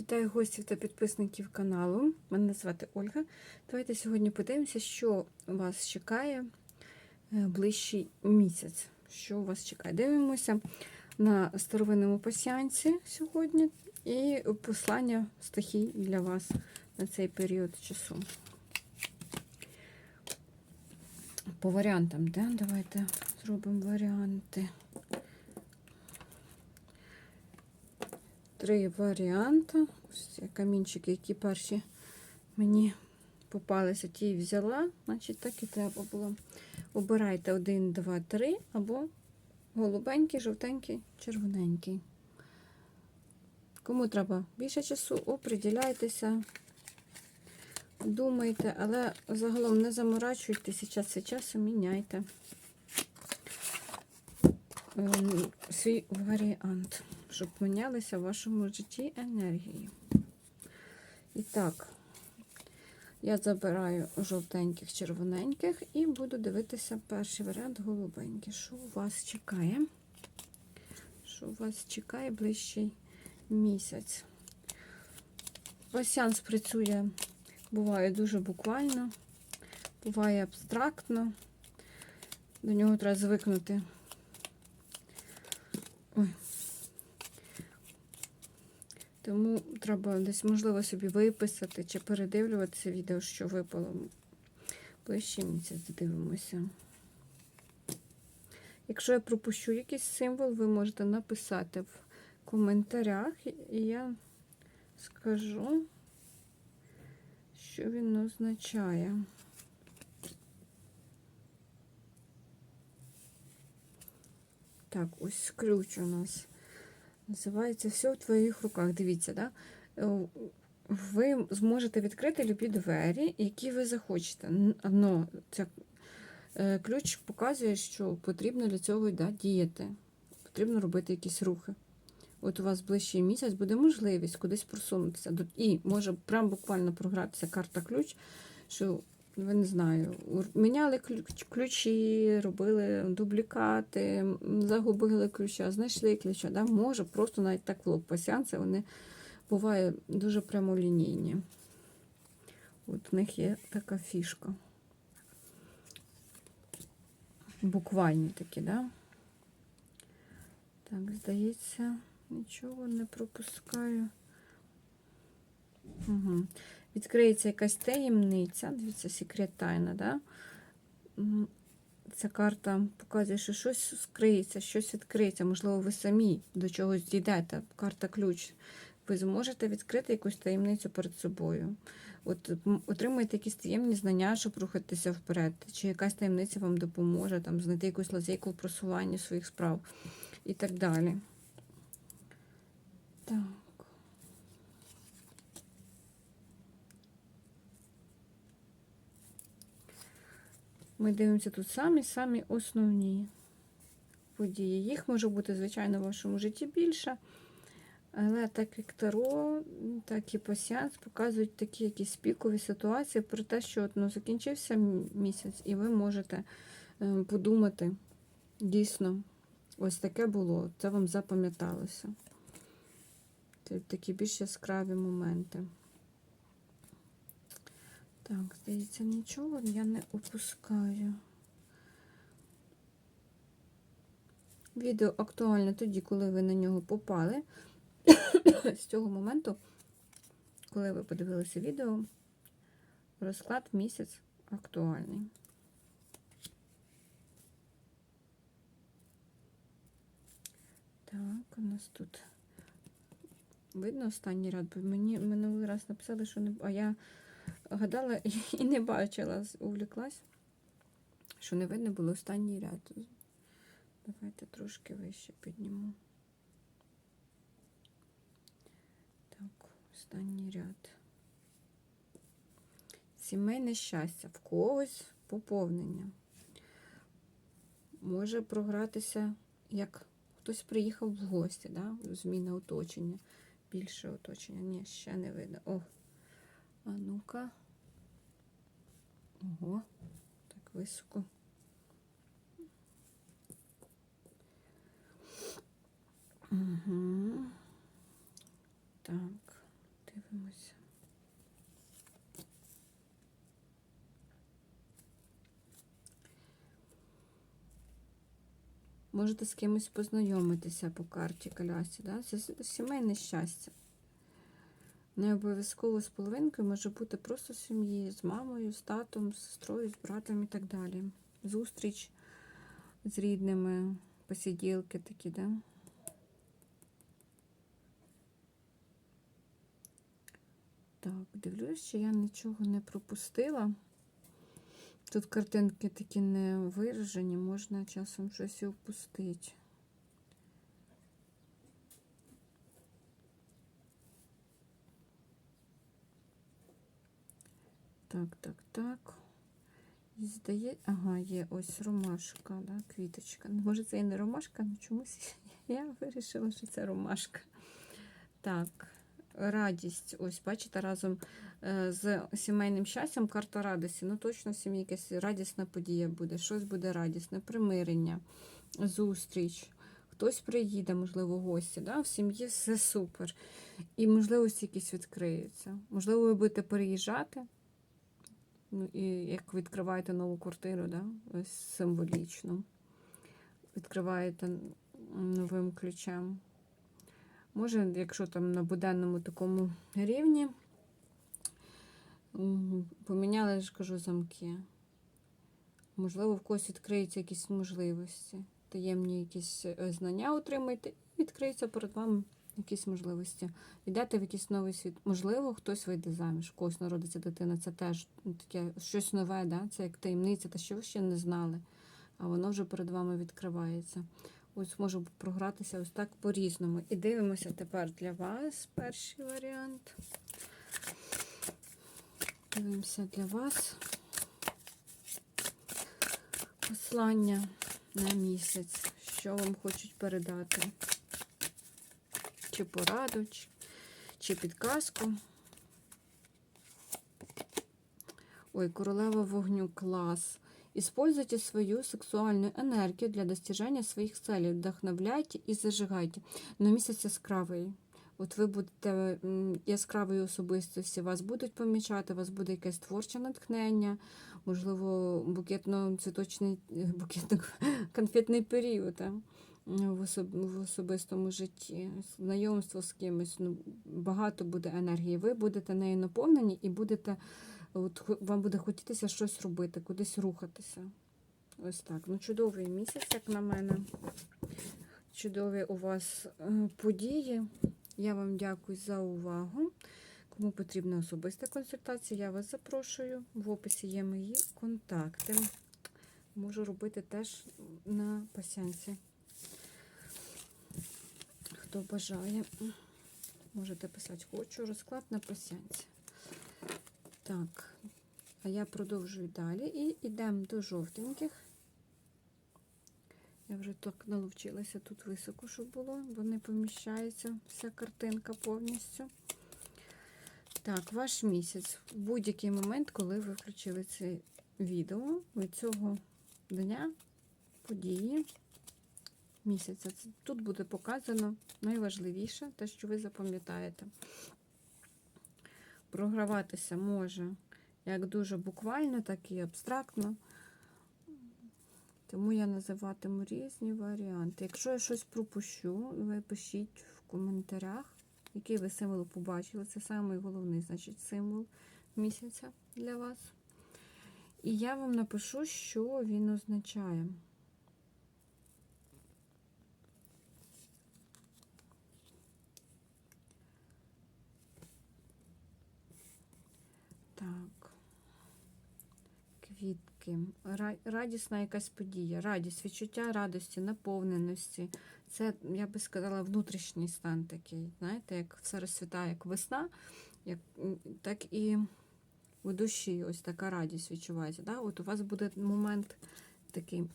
Вітаю гостів та підписників каналу. Мене звати Ольга. Давайте сьогодні подивимося, що вас чекає е, ближчий місяць. Що вас чекає? Дивимося на старовинному пасіанці сьогодні і послання стихій для вас на цей період часу. По варіантам, да? давайте зробимо варіанти. Три варіанти. Ось ці камінчики, які перші мені попалися, ті взяла, значить так і треба було. Обирайте один, два, три, або голубенький, жовтенький, червоненький. Кому треба більше часу, оприділяйтеся, думайте, але загалом не заморачуйтеся, час від часу міняйте ем, свій варіант, щоб мінялися в вашому житті енергії. І так, я забираю жовтеньких, червоненьких і буду дивитися перший варіант голубенький. Що у вас чекає? Що у вас чекає ближчий місяць? Пасіанс працює, буває дуже буквально, буває абстрактно. До нього треба звикнути. Тому треба десь, можливо, собі виписати чи передивлюватися відео, що випало ближчий місяць, дивимося. Якщо я пропущу якийсь символ, ви можете написати в коментарях, і я скажу, що він означає. Так, ось ключ у нас. Називається все в твоїх руках. Дивіться, да? Е, ви зможете відкрити любі двері, які ви захочете. Но ця е, ключ показує, що потрібно для цього да, діяти. Потрібно робити якісь рухи. От у вас ближчий місяць буде можливість кудись просунутися. І може прям буквально програтися карта ключ, що не знаю, міняли ключі, робили дублікати, загубили ключа, знайшли ключа. Да? Може, просто навіть так в пасіанці вони бувають дуже прямолінійні. От в них є така фішка. Буквальні такі, да? Так, здається, нічого не пропускаю. Угу відкриється якась таємниця. Дивіться, секрет тайна, да? Ця карта показує, що щось скриється, щось відкриється. Можливо, ви самі до чогось дійдете. Карта ключ. Ви зможете відкрити якусь таємницю перед собою. От Отримуєте якісь таємні знання, щоб рухатися вперед. Чи якась таємниця вам допоможе там, знайти якусь лазейку в просуванні своїх справ і так далі. Так. Ми дивимося тут самі-самі основні події. Їх може бути, звичайно, в вашому житті більше. Але так як Таро, так і пасіанс показують такі якісь пікові ситуації про те, що ну, закінчився місяць, і ви можете е, подумати, дійсно, ось таке було, це вам запам'яталося. Такі більш яскраві моменти. Так, здається, нічого я не опускаю. Відео актуальне тоді, коли ви на нього попали. З цього моменту, коли ви подивилися відео, розклад місяць актуальний. Так, у нас тут видно останній ряд, бо мені минулий раз написали, що не. А я гадала і не бачила, увліклась, що не видно було останній ряд. Давайте трошки вище підніму. Так, останній ряд. Сімейне щастя, в когось поповнення. Може програтися, як хтось приїхав в гості, да? зміна оточення, більше оточення. Ні, ще не видно. О, а ну-ка. Ого, так високо. Угу. Так. Дивимося. Можете з кимось познайомитися по карті колясі, да? це сімейне щастя. Не обов'язково з половинкою може бути просто сім'ї, з мамою, з татом, з сестрою, з братом і так далі. Зустріч з рідними, посиділки такі, да? Так, дивлюсь, що я нічого не пропустила. Тут картинки такі не виражені, можна часом щось і впустити. Так, так, так. Здає. Ага, є ось ромашка, да, квіточка. Ну, Може, це і не ромашка, але чомусь я вирішила, що це ромашка. Так, радість. Ось, бачите, разом е, з сімейним щастям карта радості. Ну, точно в сім'ї якась радісна подія буде, щось буде радісне, примирення, зустріч. Хтось приїде, можливо, гості. Да? В сім'ї все супер. І можливості якісь відкриються. Можливо, ви будете переїжджати. Ну, і як відкриваєте нову квартиру, да? ось символічно. Відкриваєте новим ключем. Може, якщо там на буденному такому рівні, поміняли, я ж кажу, замки. Можливо, в когось відкриються якісь можливості. Таємні якісь е, знання отримаєте, і відкриються перед вами якісь можливості. Йдете в якийсь новий світ. Можливо, хтось вийде заміж, когось народиться дитина. Це теж таке щось нове, да? це як таємниця, та що ви ще не знали, а воно вже перед вами відкривається. Ось можу програтися ось так по-різному. І дивимося тепер для вас перший варіант. Дивимося для вас. Послання на місяць. Що вам хочуть передати? Чи пораду, чи, підказку. Ой, королева вогню клас. Используйте свою сексуальную энергию для достижения своїх целей. Вдохновляйте і зажигайте. На місяць яскравий. От ви будете яскравою особистості, вас будуть помічати, у вас буде якесь творче натхнення, можливо, букетно-цвіточний букетно-конфетний період а, в, особистому житті. Знайомство з кимось. Ну, багато буде енергії. Ви будете нею наповнені і будете. От вам буде хотітися щось робити, кудись рухатися. Ось так. Ну, чудовий місяць, як на мене. Чудові у вас е, події. Я вам дякую за увагу. Кому потрібна особиста консультація, я вас запрошую. В описі є мої контакти. Можу робити теж на пасянці. Хто бажає, можете писати хочу розклад на пасянці. Так, а я продовжую далі і йдемо до жовтеньких. Я вже так наловчилася тут високо, щоб було, бо не поміщається вся картинка повністю. Так, ваш місяць. В будь-який момент, коли ви включили це відео від цього дня, події місяця. Тут буде показано найважливіше, те, що ви запам'ятаєте. Програватися може як дуже буквально, так і абстрактно. Тому я називатиму різні варіанти. Якщо я щось пропущу, ви пишіть в коментарях, який ви символ побачили. Це найголовніший, значить, символ місяця для вас. І я вам напишу, що він означає. Так. Квітки. Радісна якась подія. Радість, відчуття радості, наповненості. Це, я би сказала, внутрішній стан такий. Знаєте, як все розцвітає, як весна, як, так і у душі ось така радість відчувається. Да? От у вас буде момент такий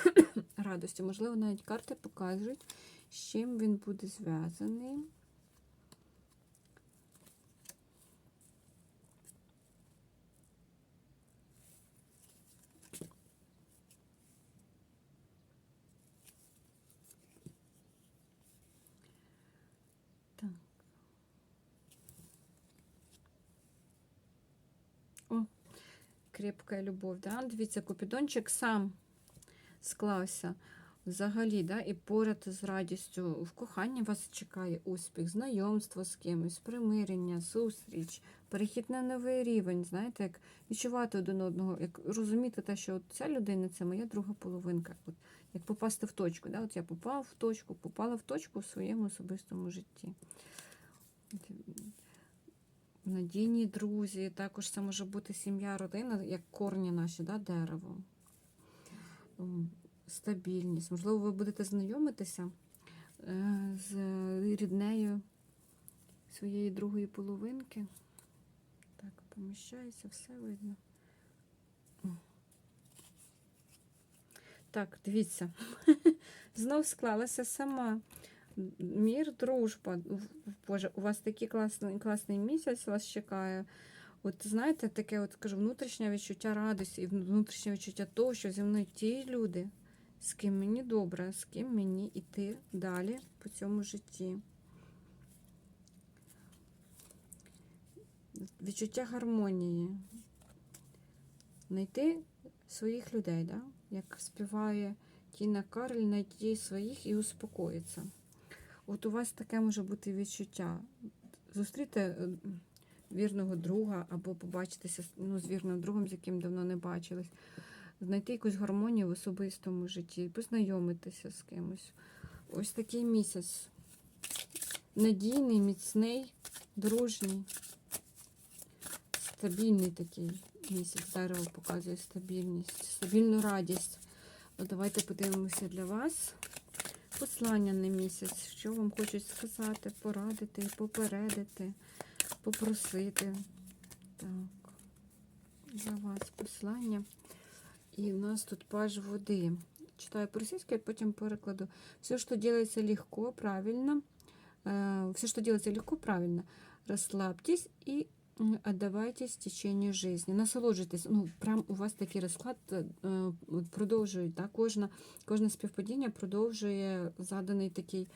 радості. Можливо, навіть карти покажуть, з чим він буде зв'язаний. Так. О, крепка любов. Да? Дивіться, Купідончик сам склався. Взагалі, да, і поряд з радістю в коханні вас чекає успіх, знайомство з кимось, примирення, зустріч, перехід на новий рівень. Знаєте, як відчувати один одного, як розуміти те, що от ця людина це моя друга половинка. От, як попасти в точку. Да? От я попав в точку, попала в точку в своєму особистому житті. Надійні друзі, також це може бути сім'я, родина, як корні наші, да, дерево. Стабільність. Можливо, ви будете знайомитися е, з ріднею своєї другої половинки. Так, поміщається, все видно. Так, дивіться. Знов склалася сама. Мір, дружба. Боже, у вас такий класний, класний місяць вас чекає. От знаєте, таке, от кажу, внутрішнє відчуття радості і внутрішнє відчуття того, що зі мною ті люди, з ким мені добре, з ким мені йти далі по цьому житті. Відчуття гармонії. Знайти своїх людей, да? як співає Тіна Карль, знайти своїх і успокоїться. От у вас таке може бути відчуття. Зустріти е, вірного друга або побачитися ну, з вірним другом, з яким давно не бачились, знайти якусь гармонію в особистому житті, познайомитися з кимось. Ось такий місяць. Надійний, міцний, дружній, стабільний такий місяць. Дерево показує стабільність, стабільну радість. От давайте подивимося для вас. Послання на місяць, що вам хочуть сказати, порадити, попередити, попросити. Так, за вас послання. І в нас тут паж води. Читаю по-російськи, потім перекладу. Все, що делается легко, правильно. Э, Все, что делается легко, правильно. Расслабьтесь и м, отдавайтесь течению жизни. Насолоджуйтесь. Ну, прям у вас такий розклад е, от продовжують. Да? Кожна, кожне співпадіння продовжує заданий такий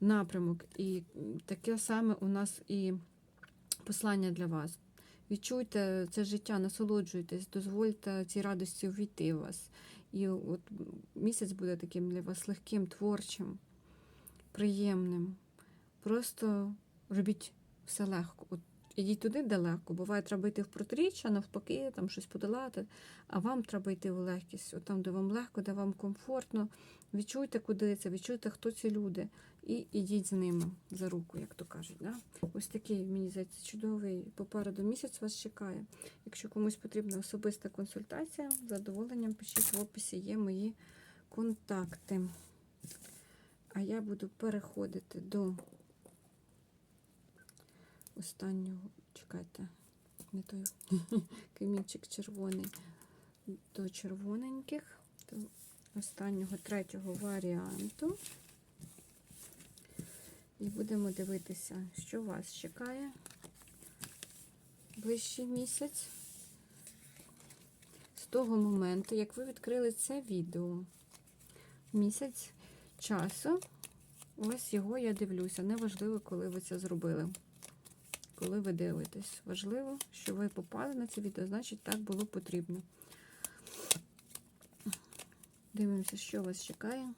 напрямок. І таке саме у нас і послання для вас. Відчуйте це життя, насолоджуйтесь, дозвольте цій радості увійти в вас. І от місяць буде таким для вас легким, творчим, приємним. Просто робіть все легко. От ідіть туди, де легко. Буває, треба йти в протиріччя, навпаки, там щось подолати, а вам треба йти в легкість. От там, де вам легко, де вам комфортно. Відчуйте, куди це, відчуйте, хто ці люди, і ідіть з ними за руку, як то кажуть. Да? Ось такий, мені здається, чудовий попереду місяць вас чекає. Якщо комусь потрібна особиста консультація, з задоволенням пишіть в описі є мої контакти. А я буду переходити до останнього, чекайте, не той камінчик червоний, до червоненьких, до останнього третього варіанту. І будемо дивитися, що вас чекає ближчий місяць. З того моменту, як ви відкрили це відео, місяць часу, ось його я дивлюся. Неважливо, коли ви це зробили. Коли ви дивитесь. Важливо, що ви попали на це відео, значить так було потрібно. Дивимося, що вас чекає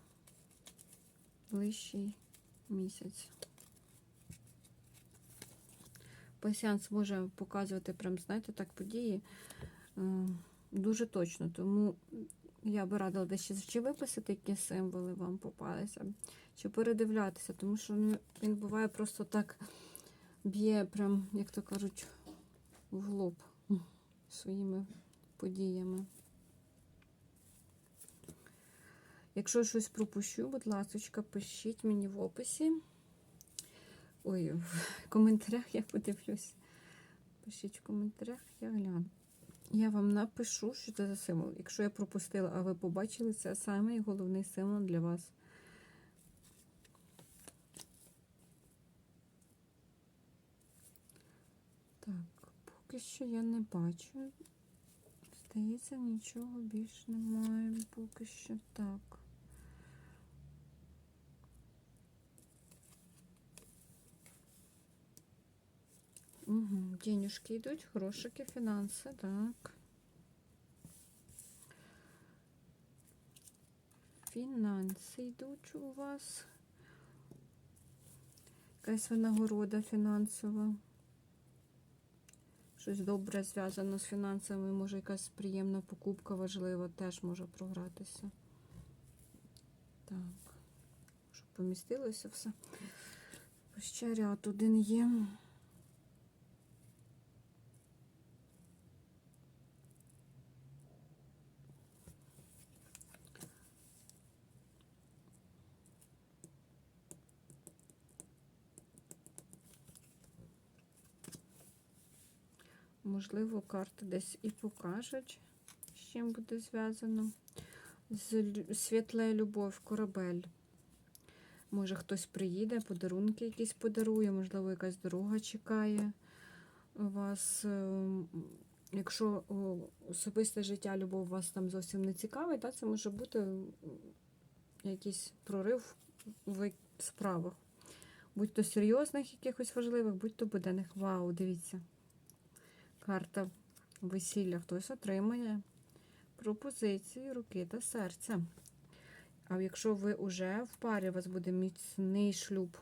ближчий місяць. Пасіанс може показувати, прям, знаєте, так, події е, дуже точно. Тому я би радила десь чи виписати, які символи вам попалися, чи передивлятися, тому що ну, він буває просто так б'є, прям, як то кажуть, в лоб своїми подіями. Якщо щось пропущу, будь ласка, пишіть мені в описі. Ой, в коментарях я подивлюсь. Пишіть в коментарях, я гляну. Я вам напишу, що це за символ. Якщо я пропустила, а ви побачили, це самий головний символ для вас. Так, поки що я не бачу. Здається, нічого більш немає. Поки що так. Угу. Денюжки йдуть, грошики, фінанси, так. Фінанси йдуть у вас. Якась винагорода фінансова. Щось добре зв'язано з фінансами, може якась приємна покупка важлива, теж може програтися. Так, щоб помістилося все. Ще ряд один є. Можливо, карти десь і покажуть, з чим буде зв'язано. З світла любов, корабель. Може, хтось приїде, подарунки якісь подарує, можливо, якась дорога чекає вас. ем, Якщо особисте життя, любов вас там зовсім не цікавить, та, це може бути якийсь прорив в справах. Будь то серйозних якихось важливих, будь то буденних. Вау, дивіться. Карта весілля хтось отримає пропозиції руки та серця. А якщо ви вже в парі, у вас буде міцний шлюб,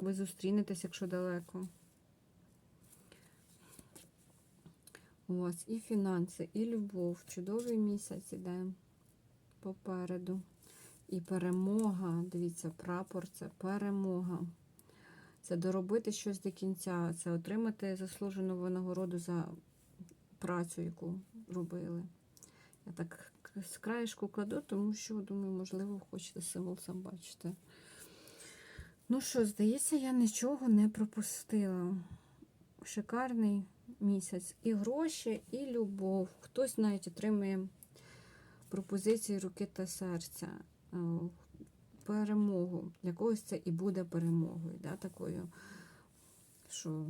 ви зустрінетесь, якщо далеко. У вас і фінанси, і любов. Чудовий місяць іде попереду. І перемога. Дивіться, прапор це перемога. Це доробити щось до кінця, це отримати заслужену винагороду за працю, яку робили. Я так з краєшку кладу, тому що, думаю, можливо, хочете символ сам бачити. Ну що, здається, я нічого не пропустила. Шикарний місяць. І гроші, і любов. Хтось навіть отримує пропозиції руки та серця. Перемогу. Для когось це і буде перемогою. Да, такою, що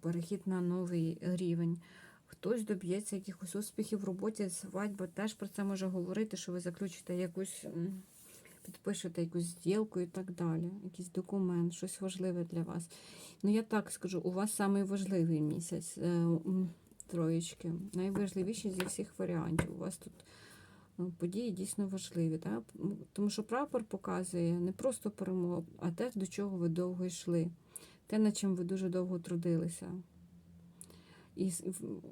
перехід на новий рівень. Хтось доб'ється якихось успіхів в роботі, свадьба теж про це може говорити, що ви заключите якусь, підпишете якусь зділку і так далі, якийсь документ, щось важливе для вас. Ну, я так скажу, у вас найважливий місяць е, троєчки, найважливіший зі всіх варіантів. У вас тут події дійсно важливі. Так? Тому що прапор показує не просто перемогу, а те, до чого ви довго йшли, те, над чим ви дуже довго трудилися. І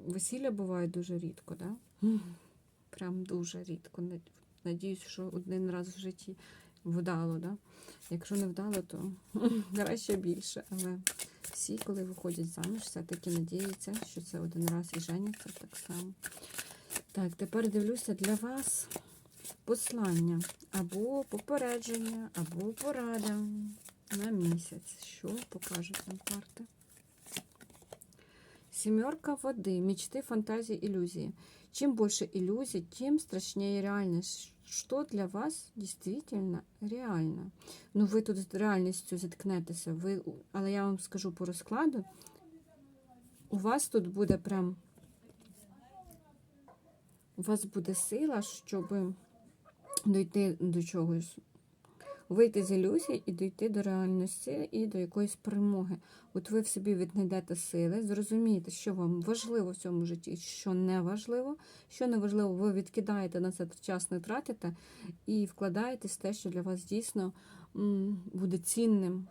весілля буває дуже рідко, да? Прям дуже рідко. Над- Надіюсь, що один раз в житті вдало, да? Якщо не вдало, то краще більше. Але всі, коли виходять заміж, все-таки надіються, що це один раз і женяться так само. Так, тепер дивлюся для вас послання або попередження, або порада на місяць. Що покажуть нам карти? Семерка воды, мечты, фантазии, иллюзии. Чем больше иллюзий, тем страшнее реальность. Що для вас дійсно реально? Ну, ви тут з реальністю зіткнетеся, ви, але я вам скажу по розкладу, у вас тут буде прям, у вас буде сила, щоб дойти до чогось, вийти з ілюзій і дійти до реальності і до якоїсь перемоги. От ви в собі віднайдете сили, зрозумієте, що вам важливо в цьому житті, що не важливо. Що не важливо, ви відкидаєте на це час, не тратите і вкладаєтесь в те, що для вас дійсно буде цінним.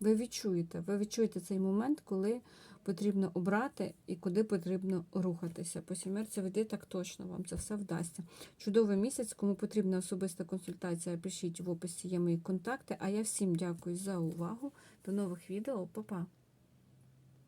Ви відчуєте, ви відчуєте цей момент, коли потрібно обрати і куди потрібно рухатися. По сімерці веди так точно вам це все вдасться. Чудовий місяць, кому потрібна особиста консультація, пишіть в описі є мої контакти. А я всім дякую за увагу. До нових відео, Па-па!